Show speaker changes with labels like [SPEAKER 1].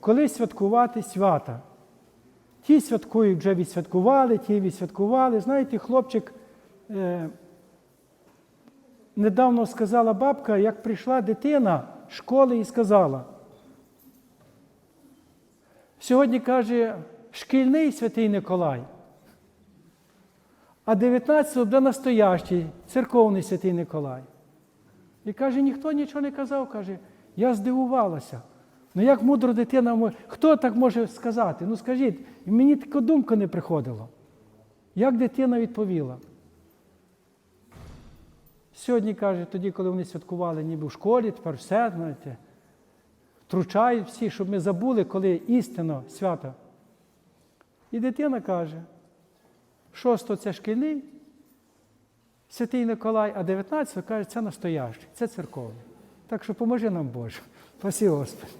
[SPEAKER 1] коли святкувати свята. Ті святкують, вже відсвяткували, ті відсвяткували. Знаєте, хлопчик е, недавно сказала бабка, як прийшла дитина з школи і сказала. Сьогодні каже шкільний святий Николай, а 19-го буде настоящий церковний святий Николай. І каже, ніхто нічого не казав, каже, я здивувалася. Ну як мудро дитина може, хто так може сказати? Ну скажіть, мені така думка не приходила. Як дитина відповіла? Сьогодні каже, тоді, коли вони святкували ніби в школі, тепер все, знаєте, втручають всі, щоб ми забули, коли істинно свято. І дитина каже, шосто це шкільний, святий Николай, а 19 каже, це настоящий, це церковний. Так що поможи нам Боже. Спасибо, Господи.